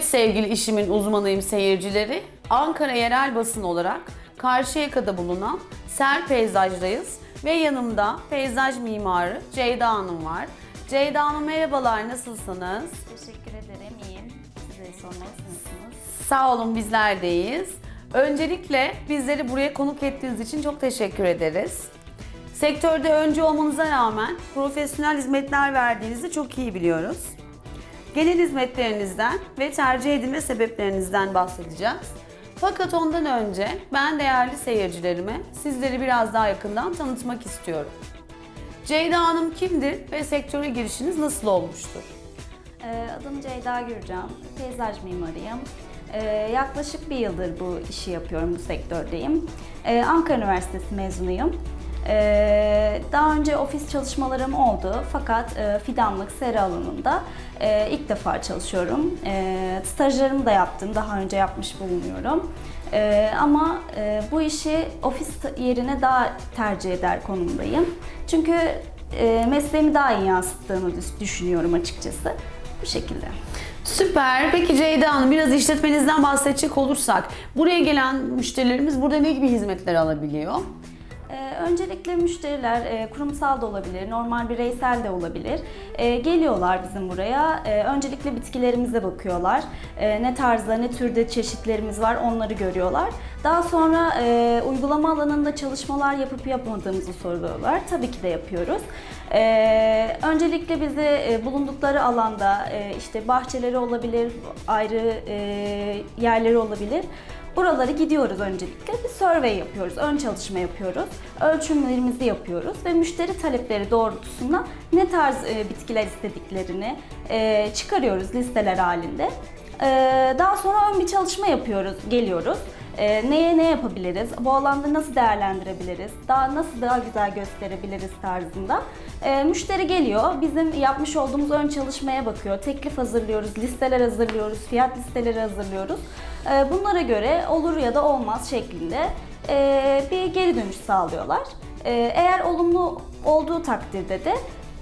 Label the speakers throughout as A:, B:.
A: Evet sevgili işimin uzmanıyım seyircileri. Ankara yerel basın olarak Karşıyaka'da bulunan Ser Peyzaj'dayız. Ve yanımda peyzaj mimarı Ceyda Hanım var. Ceyda Hanım merhabalar, nasılsınız?
B: Teşekkür ederim, iyiyim. Size sormak nasılsınız?
A: Sağ olun bizler deyiz. Öncelikle bizleri buraya konuk ettiğiniz için çok teşekkür ederiz. Sektörde önce olmanıza rağmen profesyonel hizmetler verdiğinizi çok iyi biliyoruz. Genel hizmetlerinizden ve tercih edilme sebeplerinizden bahsedeceğiz. Fakat ondan önce ben değerli seyircilerime sizleri biraz daha yakından tanıtmak istiyorum. Ceyda Hanım kimdir ve sektöre girişiniz nasıl olmuştur?
B: Ee, adım Ceyda Gürcan, peyzaj mimarıyım. Ee, yaklaşık bir yıldır bu işi yapıyorum, bu sektördeyim. Ee, Ankara Üniversitesi mezunuyum. Ee, daha önce ofis çalışmalarım oldu fakat e, fidanlık, sera alanında e, ilk defa çalışıyorum. E, stajlarımı da yaptım, daha önce yapmış bulunuyorum. Ama bu işi ofis yerine daha tercih eder konumdayım. Çünkü mesleğimi daha iyi yansıttığını düş- düşünüyorum açıkçası. Bu şekilde.
A: Süper. Peki Ceyda Hanım biraz işletmenizden bahsedecek olursak buraya gelen müşterilerimiz burada ne gibi hizmetler alabiliyor?
B: Ee, öncelikle müşteriler e, kurumsal da olabilir, normal bireysel de olabilir. Ee, geliyorlar bizim buraya. Ee, öncelikle bitkilerimize bakıyorlar. Ne tarzda, ne türde çeşitlerimiz var onları görüyorlar. Daha sonra e, uygulama alanında çalışmalar yapıp yapmadığımızı soruyorlar. Tabii ki de yapıyoruz. Öncelikle bize e, bulundukları alanda e, işte bahçeleri olabilir, ayrı e, yerleri olabilir. Buraları gidiyoruz öncelikle. Bir survey yapıyoruz, ön çalışma yapıyoruz. Ölçümlerimizi yapıyoruz ve müşteri talepleri doğrultusunda ne tarz e, bitkiler istediklerini e, çıkarıyoruz listeler halinde. E, daha sonra ön bir çalışma yapıyoruz, geliyoruz. E, neye ne yapabiliriz, bu alanda nasıl değerlendirebiliriz, daha nasıl daha güzel gösterebiliriz tarzında. E, müşteri geliyor, bizim yapmış olduğumuz ön çalışmaya bakıyor, teklif hazırlıyoruz, listeler hazırlıyoruz, fiyat listeleri hazırlıyoruz. E, bunlara göre olur ya da olmaz şeklinde e, bir geri dönüş sağlıyorlar. E, eğer olumlu olduğu takdirde de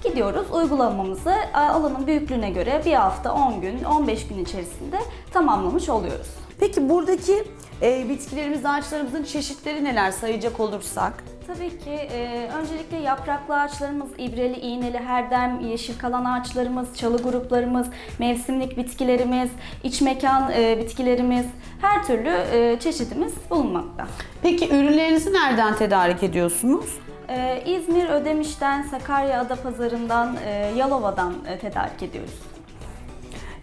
B: gidiyoruz uygulamamızı e, alanın büyüklüğüne göre bir hafta, 10 gün, 15 gün içerisinde tamamlamış oluyoruz.
A: Peki buradaki e, bitkilerimiz, ağaçlarımızın çeşitleri neler sayacak olursak?
B: Tabii ki e, öncelikle yapraklı ağaçlarımız, ibreli, iğneli, herdem, yeşil kalan ağaçlarımız, çalı gruplarımız, mevsimlik bitkilerimiz, iç mekan e, bitkilerimiz, her türlü e, çeşidimiz bulunmakta.
A: Peki ürünlerinizi nereden tedarik ediyorsunuz?
B: E, İzmir, Ödemiş'ten, Sakarya Adapazarı'ndan, e, Yalova'dan e, tedarik ediyoruz.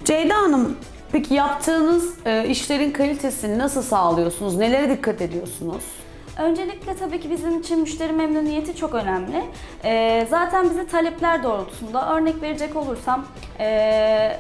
A: Ceyda Hanım, peki yaptığınız e, işlerin kalitesini nasıl sağlıyorsunuz? Nelere dikkat ediyorsunuz?
B: Öncelikle tabii ki bizim için müşteri memnuniyeti çok önemli. Ee, zaten bize talepler doğrultusunda örnek verecek olursam ee,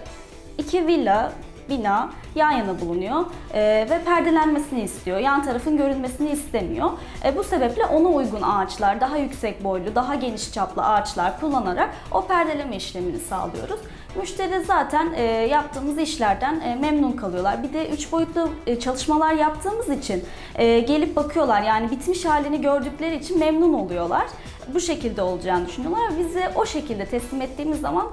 B: iki villa bina yan yana bulunuyor ee, ve perdelenmesini istiyor. Yan tarafın görünmesini istemiyor. Ee, bu sebeple ona uygun ağaçlar, daha yüksek boylu, daha geniş çaplı ağaçlar kullanarak o perdeleme işlemini sağlıyoruz. Müşteri zaten e, yaptığımız işlerden e, memnun kalıyorlar. Bir de üç boyutlu e, çalışmalar yaptığımız için e, gelip bakıyorlar. Yani bitmiş halini gördükleri için memnun oluyorlar. Bu şekilde olacağını düşünüyorlar. Bize o şekilde teslim ettiğimiz zaman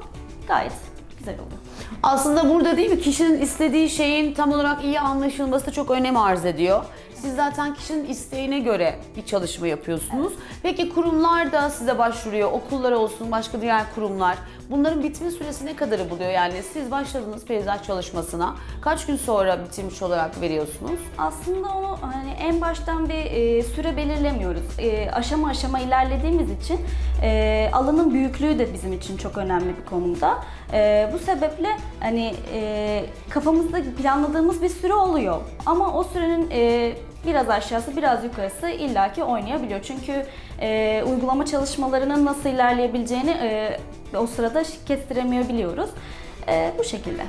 B: gayet güzel oluyor.
A: Aslında burada değil mi kişinin istediği şeyin tam olarak iyi anlaşılması da çok önem arz ediyor. Siz zaten kişinin isteğine göre bir çalışma yapıyorsunuz. Peki kurumlar da size başvuruyor, okullar olsun, başka diğer kurumlar. Bunların bitme süresi ne kadarı buluyor? Yani siz başladınız peyzaj çalışmasına. Kaç gün sonra bitirmiş olarak veriyorsunuz?
B: Aslında onu hani en baştan bir e, süre belirlemiyoruz. E, aşama aşama ilerlediğimiz için e, alanın büyüklüğü de bizim için çok önemli bir konumda. E, bu sebeple hani e, kafamızda planladığımız bir süre oluyor. Ama o sürenin e, biraz aşağısı biraz yukarısı illaki oynayabiliyor. Çünkü e, uygulama çalışmalarının nasıl ilerleyebileceğini e, o sırada kestiremeyebiliyoruz. E, bu şekilde.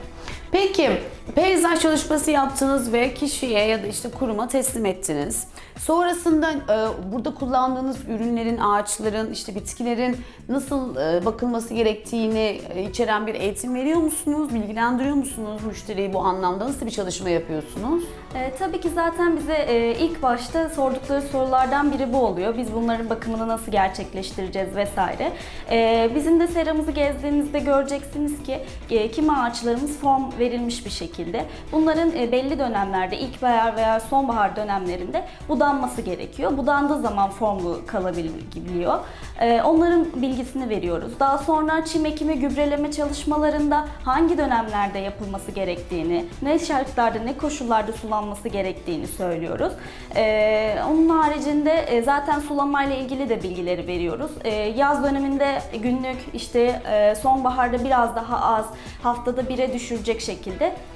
A: Peki peyzaj çalışması yaptınız ve kişiye ya da işte kuruma teslim ettiniz. Sonrasında e, burada kullandığınız ürünlerin, ağaçların, işte bitkilerin nasıl e, bakılması gerektiğini e, içeren bir eğitim veriyor musunuz? Bilgilendiriyor musunuz müşteriyi bu anlamda? Nasıl bir çalışma yapıyorsunuz?
B: E, tabii ki zaten bize e, ilk başta sordukları sorulardan biri bu oluyor. Biz bunların bakımını nasıl gerçekleştireceğiz vesaire. E, bizim de seramızı gezdiğinizde göreceksiniz ki e, kimi ağaçlarımız form verilmiş bir şekilde. Bunların e, belli dönemlerde ilkbahar veya sonbahar dönemlerinde budanması gerekiyor. Budandığı zaman formlu kalabiliyor. E, Onların bilgisini veriyoruz. Daha sonra çim ekimi, gübreleme çalışmalarında hangi dönemlerde yapılması gerektiğini, ne şartlarda, ne koşullarda sulanması gerektiğini söylüyoruz. E, Onun haricinde zaten sulamayla ilgili de bilgileri veriyoruz. Yaz döneminde günlük işte sonbaharda biraz daha az, haftada bire düşürecek şekilde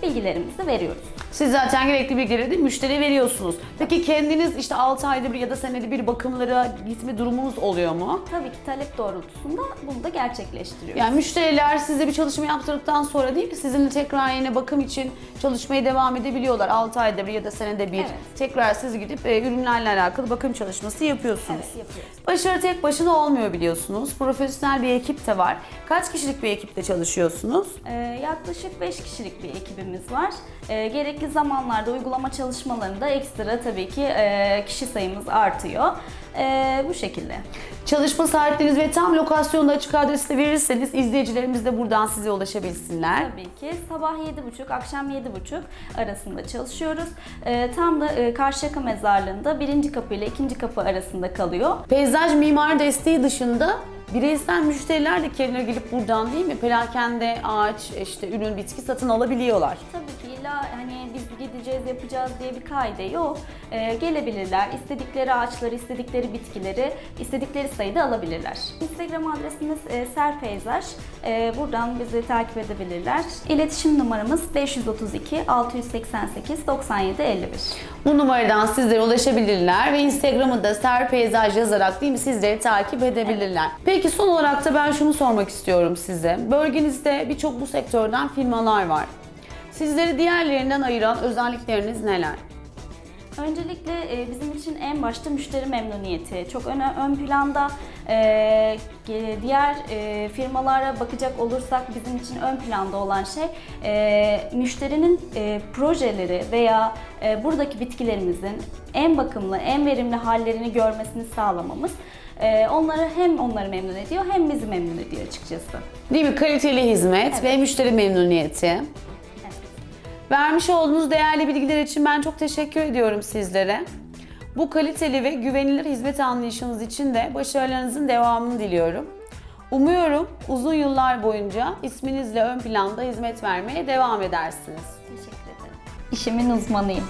B: bilgilerimizi veriyoruz.
A: Siz zaten gerekli bilgileri de müşteriye veriyorsunuz. Peki kendiniz işte 6 ayda bir ya da senede bir bakımlara gitme durumunuz oluyor mu?
B: Tabii ki talep doğrultusunda bunu da gerçekleştiriyoruz.
A: Yani müşteriler size bir çalışma yaptırdıktan sonra değil mi sizinle tekrar yine bakım için çalışmaya devam edebiliyorlar. 6 ayda bir ya da senede bir.
B: Evet.
A: Tekrar siz gidip e, ürünlerle alakalı bakım çalışması yapıyorsunuz.
B: Evet, yapıyoruz.
A: Başarı tek başına olmuyor biliyorsunuz. Profesyonel bir ekip de var. Kaç kişilik bir ekiple çalışıyorsunuz?
B: Ee, yaklaşık 5 kişilik bir ekibimiz var. Ee, gerekli zamanlarda uygulama çalışmalarında ekstra tabii ki e, kişi sayımız artıyor. Ee, bu şekilde.
A: Çalışma saatleriniz ve tam lokasyonda açık adresi de verirseniz izleyicilerimiz de buradan size ulaşabilsinler.
B: Tabii ki sabah 7.30, akşam 7.30 arasında çalışıyoruz. Ee, tam da e, Karşıyaka Mezarlığı'nda birinci kapı ile ikinci kapı arasında kalıyor.
A: Peyzaj mimari desteği dışında bireysel müşteriler de kendileri gelip buradan değil mi? Perakende ağaç, işte ürün, bitki satın alabiliyorlar.
B: Tabii ki illa hani gideceğiz yapacağız diye bir kaide yok. Ee, gelebilirler, istedikleri ağaçları, istedikleri bitkileri, istedikleri sayıda alabilirler. Instagram adresimiz e, serpeyzaj. Ee, buradan bizi takip edebilirler. İletişim numaramız 532 688 97 51.
A: Bu numaradan sizlere ulaşabilirler ve Instagram'ı da Ser Peyzaj yazarak değil mi sizleri takip edebilirler. Peki son olarak da ben şunu sormak istiyorum size. Bölgenizde birçok bu sektörden firmalar var. Sizleri diğerlerinden ayıran özellikleriniz neler?
B: Öncelikle e, bizim için en başta müşteri memnuniyeti. Çok öne, ön planda e, diğer e, firmalara bakacak olursak bizim için ön planda olan şey e, müşterinin e, projeleri veya e, buradaki bitkilerimizin en bakımlı, en verimli hallerini görmesini sağlamamız. E, onları hem onları memnun ediyor hem bizi memnun ediyor açıkçası.
A: Değil mi? Kaliteli hizmet
B: Evet.
A: ve müşteri memnuniyeti. Vermiş olduğunuz değerli bilgiler için ben çok teşekkür ediyorum sizlere. Bu kaliteli ve güvenilir hizmet anlayışınız için de başarılarınızın devamını diliyorum. Umuyorum uzun yıllar boyunca isminizle ön planda hizmet vermeye devam edersiniz.
B: Teşekkür ederim. İşimin uzmanıyım.